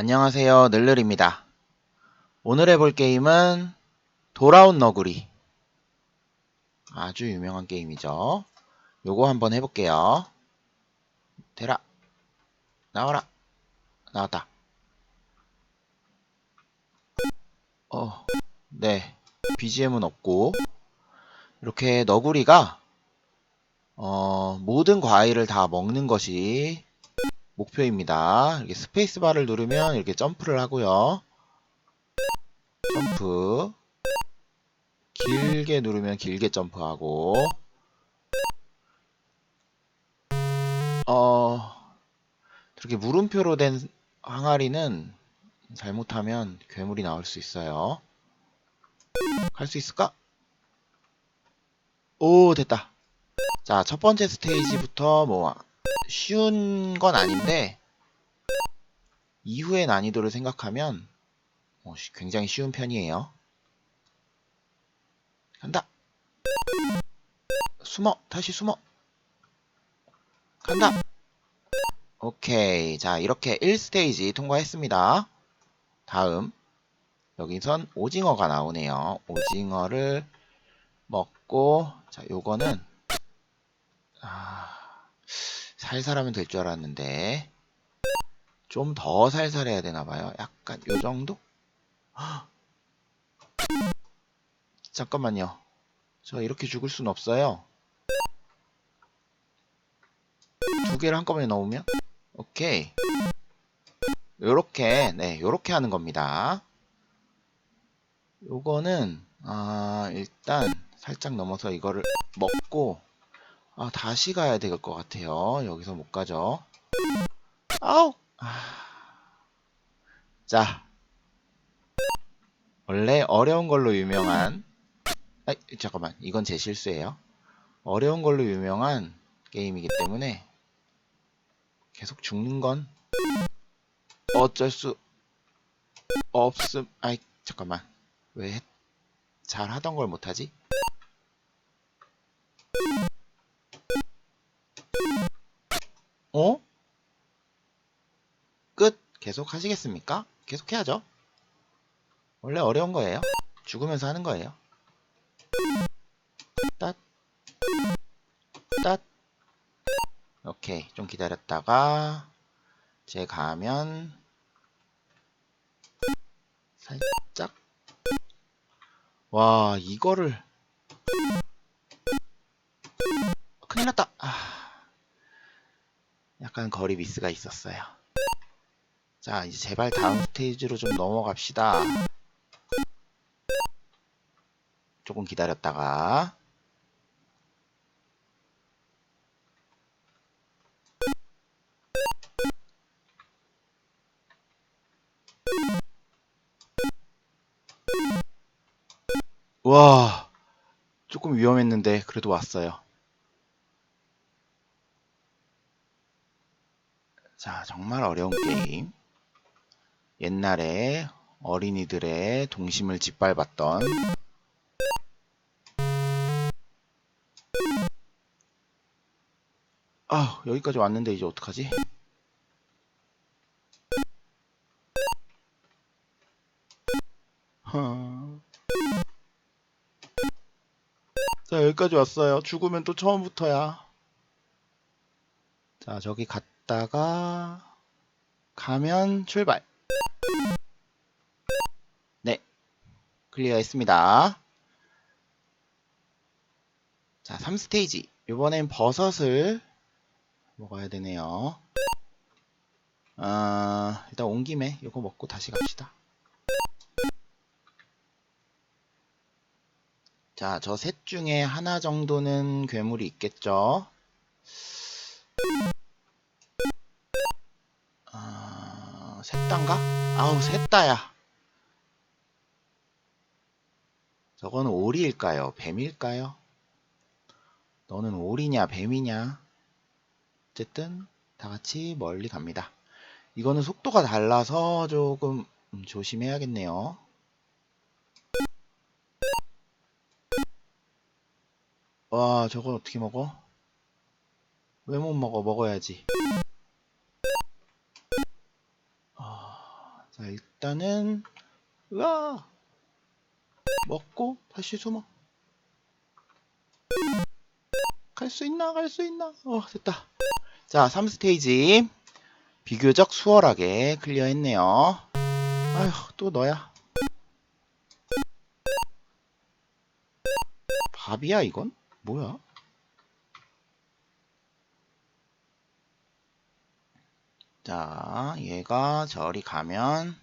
안녕하세요. 늘늘입니다. 오늘 해볼 게임은 돌아온 너구리. 아주 유명한 게임이죠. 요거 한번 해볼게요. 대라. 나와라. 나왔다. 어, 네. BGM은 없고. 이렇게 너구리가, 어, 모든 과일을 다 먹는 것이 목표입니다. 이렇게 스페이스바를 누르면 이렇게 점프를 하고요. 점프. 길게 누르면 길게 점프하고. 어, 이렇게 물음표로 된 항아리는 잘못하면 괴물이 나올 수 있어요. 갈 수 있을까? 오, 됐다. 자, 첫 번째 스테이지부터 뭐 쉬운 건 아닌데 이후의 난이도를 생각하면 어, 쉬- 굉장히 쉬운 편이에요. 간다. 숨어. 다시 숨어. 간다. 오케이. 자, 이렇게 1스테이지 통과했습니다. 다음. 여기선 오징어가 나오네요. 오징어를 먹고, 자, 요거는, 아, 살살하면 될 줄 알았는데, 좀 더 살살해야 되나봐요. 약간 요 정도? 헉! 잠깐만요. 저 이렇게 죽을 순 없어요. 두 개를 한꺼번에 넣으면? 오케이. 요렇게, 네, 요렇게 하는 겁니다. 요거는, 아, 일단, 살짝 넘어서 이거를 먹고, 아, 다시 가야 될 것 같아요. 여기서 못 가죠. 아우! 아. 자. 원래 어려운 걸로 유명한, 아, 잠깐만. 이건 제 실수예요. 어려운 걸로 유명한 게임이기 때문에 계속 죽는 건 어쩔 수 없음. 아이, 잠깐만. 왜 잘 하던 걸 못하지? 어? 끝. 계속 하시겠습니까? 계속 해야죠. 원래 어려운 거예요. 죽으면서 하는 거예요. 땄. 땄. 오케이. 좀 기다렸다가 제 가면 살짝 와 이거를 약간 거리 미스가 있었어요. 자, 이제 제발 다음 스테이지로 좀 넘어갑시다. 조금 기다렸다가. 와, 조금 위험했는데, 그래도 왔어요. 자, 정말 어려운 게임. 옛날에 어린이들의 동심을 짓밟았던 아 여기까지 왔는데 이제 어떡하지? 하... 자 여기까지 왔어요 죽으면 또 처음부터야 자 저기 갔다 가 가면 출발. 네 클리어 했습니다. 자 3스테이지. 이번엔 버섯을 먹어야 되네요. 아 일단 온 김에 이거 먹고 다시 갑시다. 자 저 셋 중에 하나 정도는 괴물이 있겠죠 셋단가? 아우, 셋다야. 저건 오리일까요? 뱀일까요? 너는 오리냐, 뱀이냐? 어쨌든, 다 같이 멀리 갑니다. 이거는 속도가 달라서 조금 음, 조심해야겠네요. 와, 저걸 어떻게 먹어? 왜 못 먹어? 먹어야지. 일단은 으아! 먹고 다시 숨어. 갈 수 있나 갈 수 있나? 어 됐다. 자 3스테이지. 비교적 수월하게 클리어했네요. 아휴 또 너야. 밥이야 이건? 뭐야? 자, 얘가 저리 가면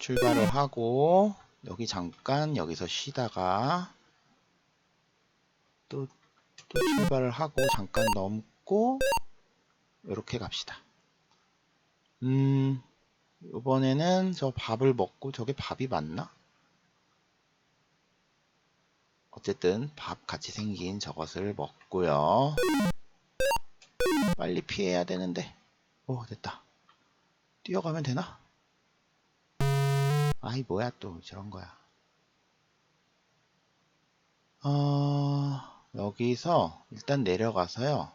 출발을 하고 여기 잠깐 여기서 쉬다가 또, 또 출발을 하고 잠깐 넘고 이렇게 갑시다. 음, 이번에는 저 밥을 먹고 저게 밥이 맞나? 어쨌든 밥 같이 생긴 저것을 먹고요. 빨리 피해야 되는데. 오 됐다. 뛰어가면 되나? 아이 뭐야 또 저런 거야. 어, 여기서 일단 내려가서요.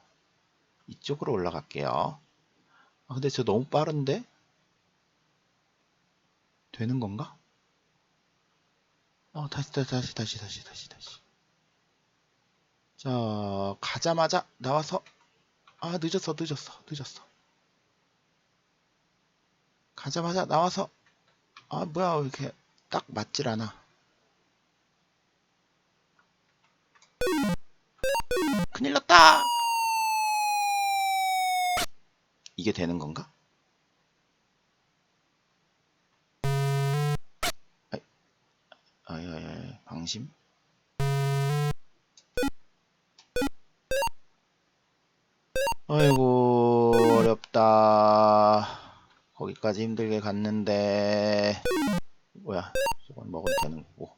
이쪽으로 올라갈게요. 아, 근데 저 너무 빠른데? 되는 건가? 어, 다시, 다시, 다시, 다시, 다시, 다시, 다시. 자, 가자마자 나와서, 아, 늦었어, 늦었어, 늦었어. 가자마자 나와서, 아, 뭐야, 왜 이렇게 딱 맞질 않아. 큰일 났다! 이게 되는 건가? 아야야 방심 아이고 거기까지 힘들게 갔는데 뭐야 저건 먹으면 되는 거고.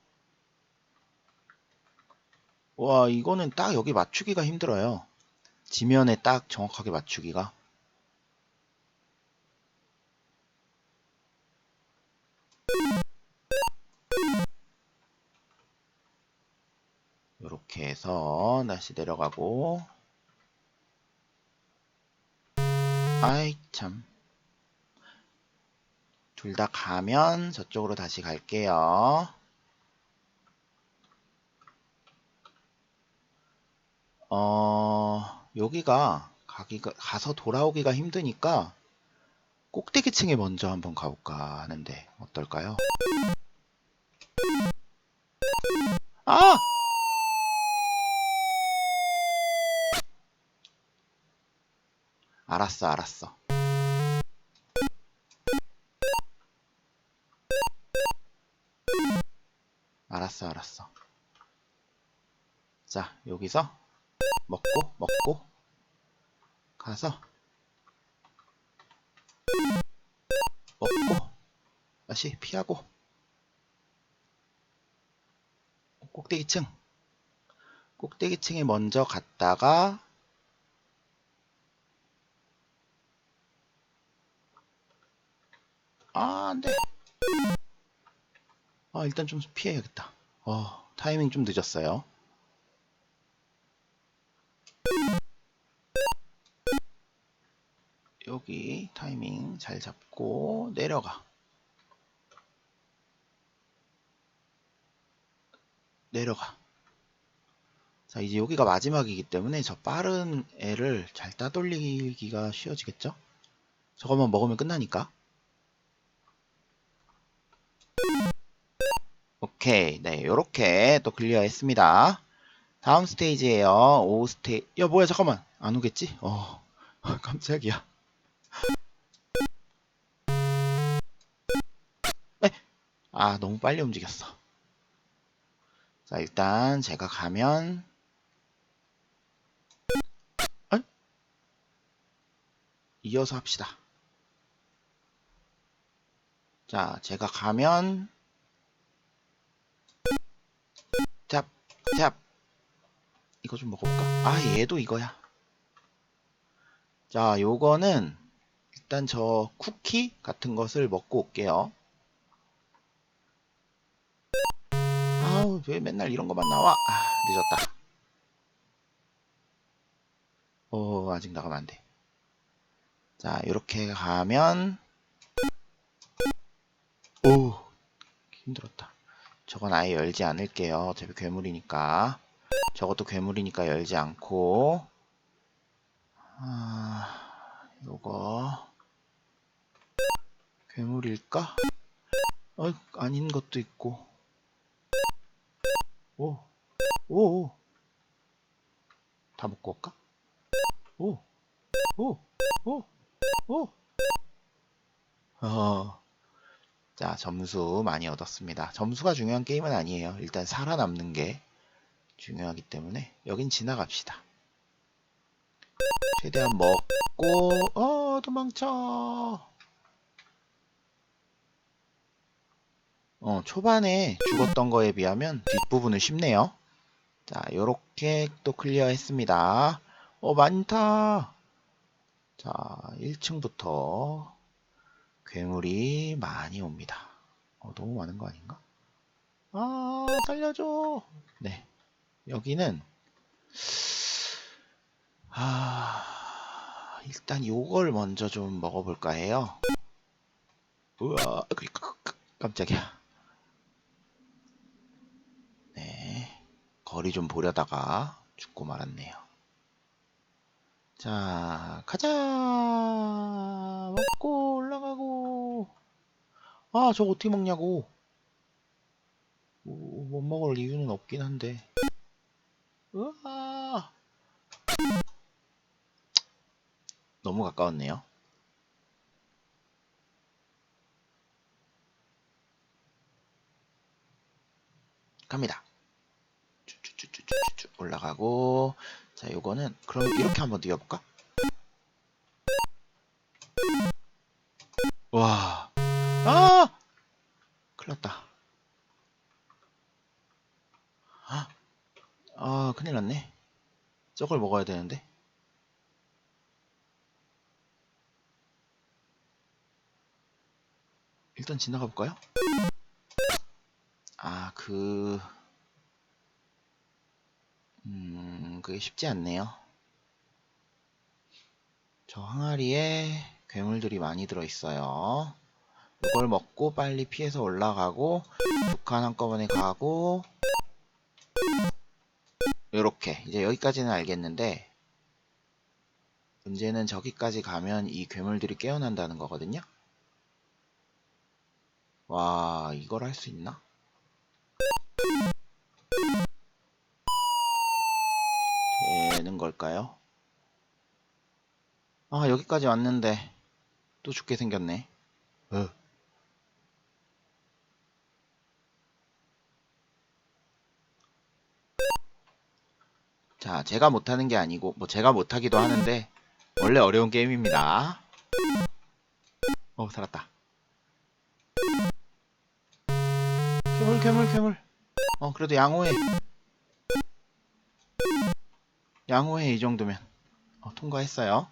와 이거는 딱 여기 맞추기가 힘들어요. 지면에 딱 정확하게 맞추기가. 이렇게 해서 다시 내려가고. 아이 참 둘 다 가면 저쪽으로 다시 갈게요 어 여기가 가기가 가서 돌아오기가 힘드니까 꼭대기층에 먼저 한번 가볼까 하는데 어떨까요? 아! 알았어, 알았어. 알았어, 알았어. 자, 여기서 먹고, 먹고, 가서 먹고, 다시 피하고, 꼭대기층, 꼭대기층에 먼저 갔다가 아, 안 돼. 아, 일단 좀 피해야겠다. 어, 타이밍 좀 늦었어요. 여기 타이밍 잘 잡고 내려가. 내려가. 자, 이제 여기가 마지막이기 때문에 저 빠른 애를 잘 따돌리기가 쉬워지겠죠? 저것만 먹으면 끝나니까. 오케이. 네, 요렇게 또 클리어 했습니다. 다음 스테이지에요. 5 스테이, 야, 뭐야, 잠깐만. 안 오겠지? 어, 깜짝이야. 에? 아, 너무 빨리 움직였어. 자, 일단 제가 가면, 에? 이어서 합시다. 자, 제가 가면, 짭, 짭. 이거 좀 먹어볼까? 아, 얘도 이거야. 자, 요거는 일단 저 쿠키 같은 것을 먹고 올게요. 아우, 왜 맨날 이런 것만 나와? 아, 늦었다. 어, 아직 나가면 안 돼. 자, 이렇게 가면 오, 힘들었다. 저건 아예 열지 않을게요. 어차피 괴물이니까. 저것도 괴물이니까 열지 않고. 아, 요거. 괴물일까? 어, 아닌 것도 있고. 오, 오, 오. 다 먹고 올까? 오, 오, 오, 오. 어. 자, 점수 많이 얻었습니다. 점수가 중요한 게임은 아니에요. 일단 살아남는 게 중요하기 때문에 여긴 지나갑시다. 최대한 먹고 어 도망쳐 어 초반에 죽었던 거에 비하면 뒷부분은 쉽네요 자 요렇게 또 클리어 했습니다 어 많다 자 1층부터 괴물이 많이 옵니다 어 너무 많은 거 아닌가 아 살려줘 네 여기는 아, 일단 요걸 먼저 좀 먹어볼까 해요. 우와, 그, 그, 그, 깜짝이야. 네, 거리 좀 보려다가 죽고 말았네요. 자, 가자! 먹고 올라가고. 아, 저거 어떻게 먹냐고. 오, 못 먹을 이유는 없긴 한데. 우와! 너무 가까웠네요. 갑니다. 쭉쭉쭉쭉쭉 올라가고 자 요거는 그럼 이렇게 한번 뛰어볼까? 와, 아, 큰일 났다. 아, 아, 큰일 났네. 저걸 먹어야 되는데. 일단 지나가 볼까요? 아, 그, 음, 그게 쉽지 않네요. 저 항아리에 괴물들이 많이 들어있어요. 이걸 먹고 빨리 피해서 올라가고, 두칸 한꺼번에 가고, 요렇게. 이제 여기까지는 알겠는데, 문제는 저기까지 가면 이 괴물들이 깨어난다는 거거든요. 와, 이걸 할 수 있나? 되는 걸까요? 아, 여기까지 왔는데 또 죽게 생겼네. 어. 자, 제가 못하는 게 아니고, 뭐 제가 못하기도 하는데, 원래 어려운 게임입니다. 어, 살았다. 괴물, 괴물, 괴물. 어, 그래도 양호해. 양호해, 이 정도면. 어, 통과했어요.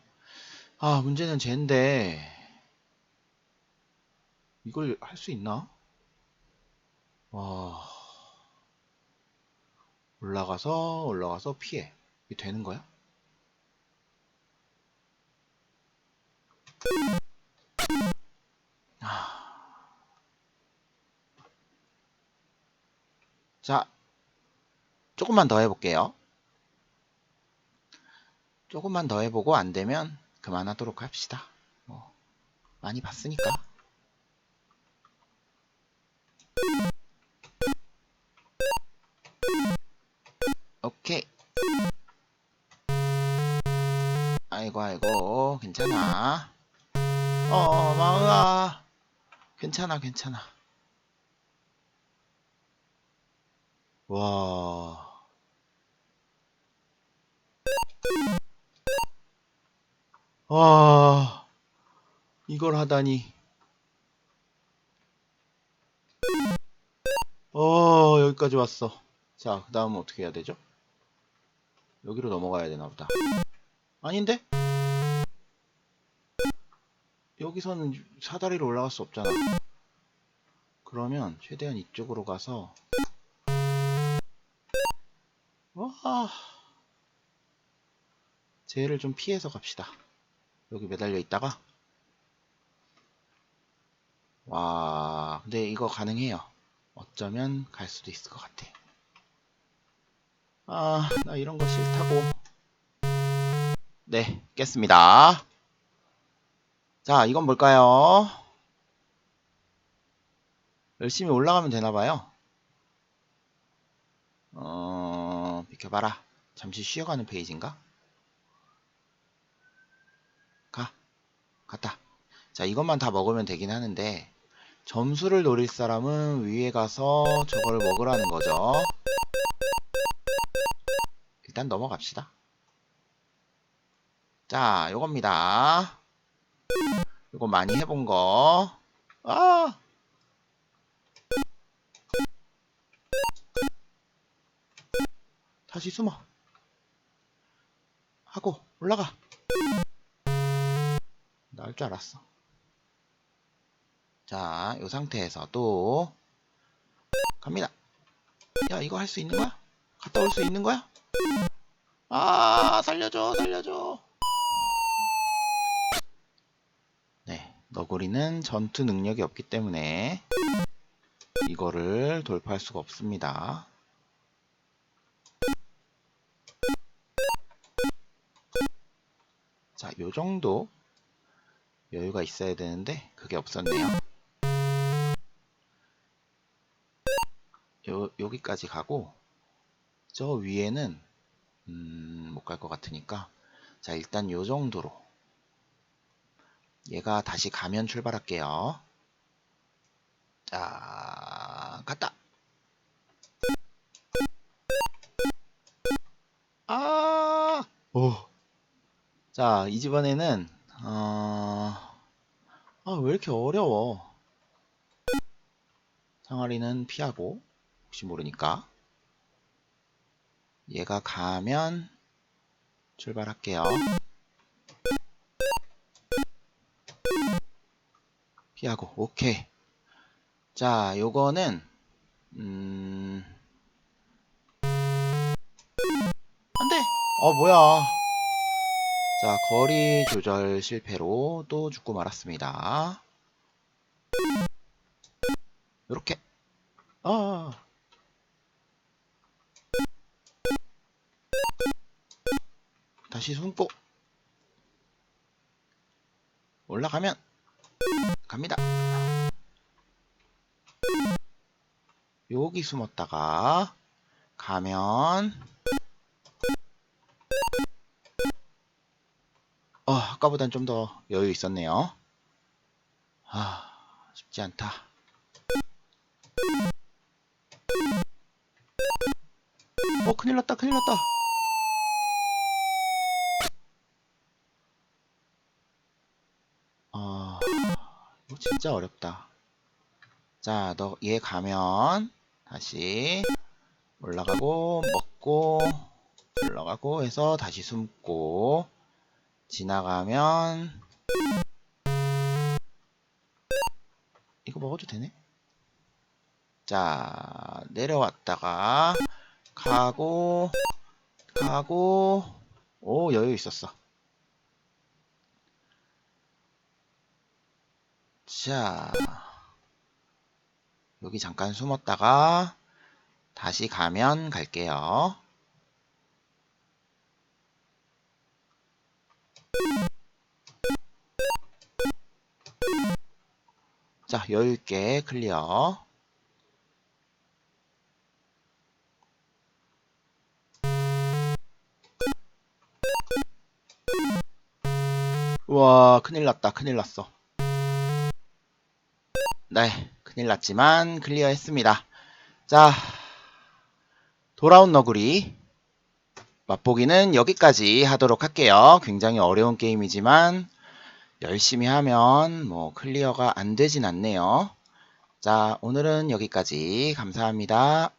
아, 문제는 쟤인데, 이걸 할 수 있나? 와. 올라가서, 올라가서 피해. 이게 되는 거야? 자, 조금만 더 해볼게요. 조금만 더 해보고 안 되면 그만하도록 합시다. 뭐, 많이 봤으니까. 오케이. 아이고, 아이고, 괜찮아. 어, 마으아. 괜찮아, 괜찮아. 와. 와. 이걸 하다니. 어, 여기까지 왔어. 자, 그 다음은 어떻게 해야 되죠? 여기로 넘어가야 되나 보다. 아닌데? 여기서는 사다리로 올라갈 수 없잖아. 그러면 최대한 이쪽으로 가서 와 쟤를 좀 피해서 갑시다. 여기 매달려 있다가 와, 근데 이거 가능해요. 어쩌면 갈 수도 있을 것 같아. 아, 나 이런 거 싫다고. 네, 깼습니다. 자, 이건 뭘까요? 열심히 올라가면 되나봐요. 어, 비켜봐라. 잠시 쉬어가는 페이지인가? 가. 갔다. 자, 이것만 다 먹으면 되긴 하는데, 점수를 노릴 사람은 위에 가서 저거를 먹으라는 거죠. 일단 넘어갑시다. 자, 요겁니다. 요거 많이 해본 거. 아! 다시 숨어. 하고 올라가. 나올 줄 알았어. 자, 요 상태에서 또 갑니다. 야, 이거 할 수 있는 거야? 갔다 올 수 있는 거야? 아, 살려줘, 살려줘. 네, 너구리는 전투 능력이 없기 때문에 이거를 돌파할 수가 없습니다. 자, 요 정도 여유가 있어야 되는데 그게 없었네요. 요, 여기까지 가고 저 위에는 음, 못 갈 것 같으니까 자 일단 요 정도로 얘가 다시 가면 출발할게요. 자 갔다. 아, 오. 자 이집번에는 어... 아, 왜 이렇게 어려워? 상아리는 피하고 혹시 모르니까 얘가 가면 출발할게요. 피하고 오케이. 자, 요거는 음... 안 돼. 어 뭐야? 자, 거리 조절 실패로 또 죽고 말았습니다. 이렇게. 아. 다시 숨고 올라가면 갑니다. 여기 숨었다가 가면 어, 아까보단 좀 더 여유 있었네요. 아, 쉽지 않다. 어, 큰일 났다, 큰일 났다. 진짜 어렵다. 자, 너 얘 가면 다시 올라가고 먹고 올라가고 해서 다시 숨고 지나가면 이거 먹어도 되네? 자 내려왔다가 가고 가고 오 여유 있었어 자 여기 잠깐 숨었다가 다시 가면 갈게요 자, 여유있게 클리어. 우와, 큰일 났다, 큰일 났어. 네, 큰일 났지만 클리어 했습니다. 자, 돌아온 너구리. 맛보기는 여기까지 하도록 할게요. 굉장히 어려운 게임이지만 열심히 하면 뭐 클리어가 안 되진 않네요. 자, 오늘은 여기까지 감사합니다.